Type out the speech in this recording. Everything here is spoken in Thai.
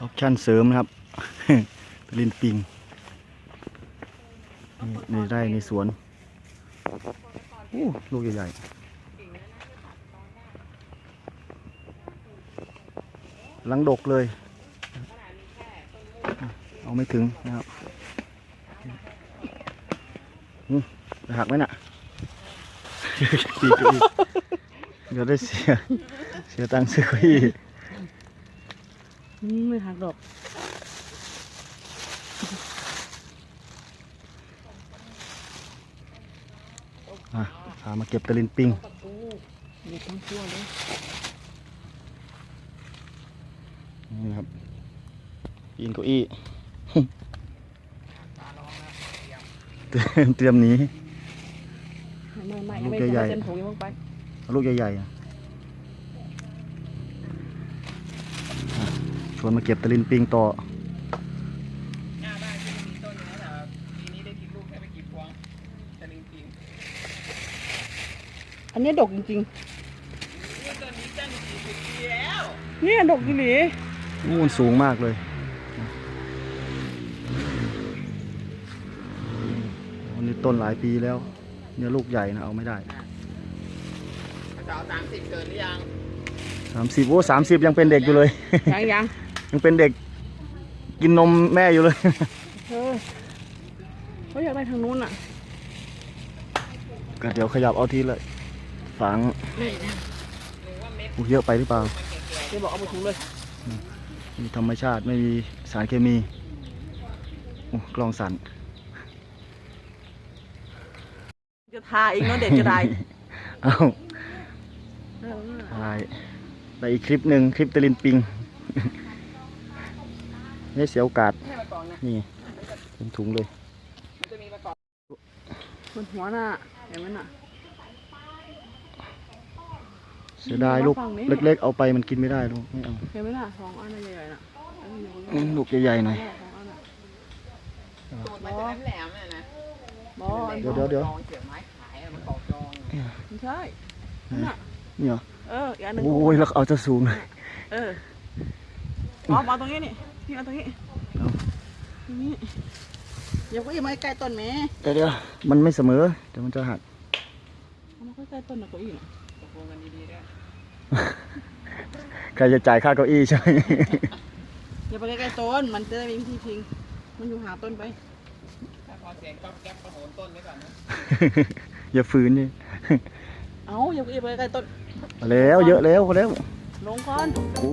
ออปชั่นเสริมนะครับตลินปิงในไร่ในสวนโอ้ลูกใหญ่ๆลังดกเลย เอาไม่ถึงนะครับจะหักไหมน่ะปีกอีกเดี๋ยวได้เสีย เสียตังค์ซื้อเก้าอี้ ไม่หักดอกอะพามาเก็บตะลินปิงเด็ดทั้งตัวเลยนี่นะครับปีนเก้าอี้เตรียมเตรียมหนีไม่ไม่ลูกไม่ใหญ่ไม่ๆเส้นผงยังลงไปเอาลูกใหญ่ๆอะอะช วนมาเก็บตะลินปิงต่อหน้าบ้านที่มีต้นนี้แต่ปีนี้ได้กินลูกแค่ไม่กี่พวงตะลิงปิงอันนี้ดกจริงนี่ต้นนี้ตั้งสี่สิบปีแล้วๆเนี่ยดกจริงหรือนู่นสูงมากเลยอันนี้ต้นหลายปีแล้ว เนี่ยลูกใหญ่นะเอาไม่ได้สาวสามสิบเกินหรือยังสามสิบโอ้สามสิบยังเป็นเด็กอยู่เลย ยังยัง ยังเป็นเด็กกินนมแม่อยู่เลย เออเขาอยากได้ทางนู้นอะก็เดี๋ยวขยับเอาทีเลยฝังหรือว่าเม็ดอู้เยอะไปหรือเปล่ามันแก่เดี๋ยวบอกเอาไปถุงเลยมีธรรมชาติไม่มีสารเคมีโอ้กล้องสั่นจะทาเองเนาะเด็ดจะได้เอ้าเออถ่ายไปอีกคลิปหนึ่งคลิปตะลินปิง นี่เสียโอกาสๆให้มากองนะนี่เป็นถุงเลย มันจะมีประกอบบนหัวน่ะเห็นไหมน่ะ เสียดายลูกฝั่งนี้เล็ก ๆ เอาไปมันกินไม่ได้ลูก ไม่เอาเห็นไหมน่ะสองอันน่ะใหญ่ๆน่ะเอออยู่บนอืมลูกใหญ่ๆหน่อย สองอันน่ะตูดมันจะแหลมๆน่ะนะบออันเดี๋ยวเดี๋ยวเดี๋ยวจองเสียบไม้ขายอะมันตอกจองอะไม่ใช่นั่นน่ะนี่เหรอเอออีกอันหนึ่งโอ้ยแล้วเอาจะสูงเลยเออเอาเอาตรงนี้นี่ พี่เอาตรงนี้เอาตรงนี้อย่าก็อย่ามาใกล้ต้นแม่เดี๋ยวเดี๋ยวมันไม่เสมอ เดี๋ยวมันจะหักเอามาใกล้ๆต้นนะเก้าอี้น่ะตกลงกันดีๆด้วยใครจะจ่ายค่าเก้าอี้ใช่ไหมอย่าไปใกล้ๆต้น มันจะได้มีที่พิง มันอยู่หาต้นไป ถ้าพอเสียงก๊อบแก๊บประโหนต้นไว้ก่อนนะ อย่าฝืนนี่เอาอย่าอย่าไปใกล้ๆต้น แล้วเยอะแล้วพอแล้ว ลงก่อนโอ้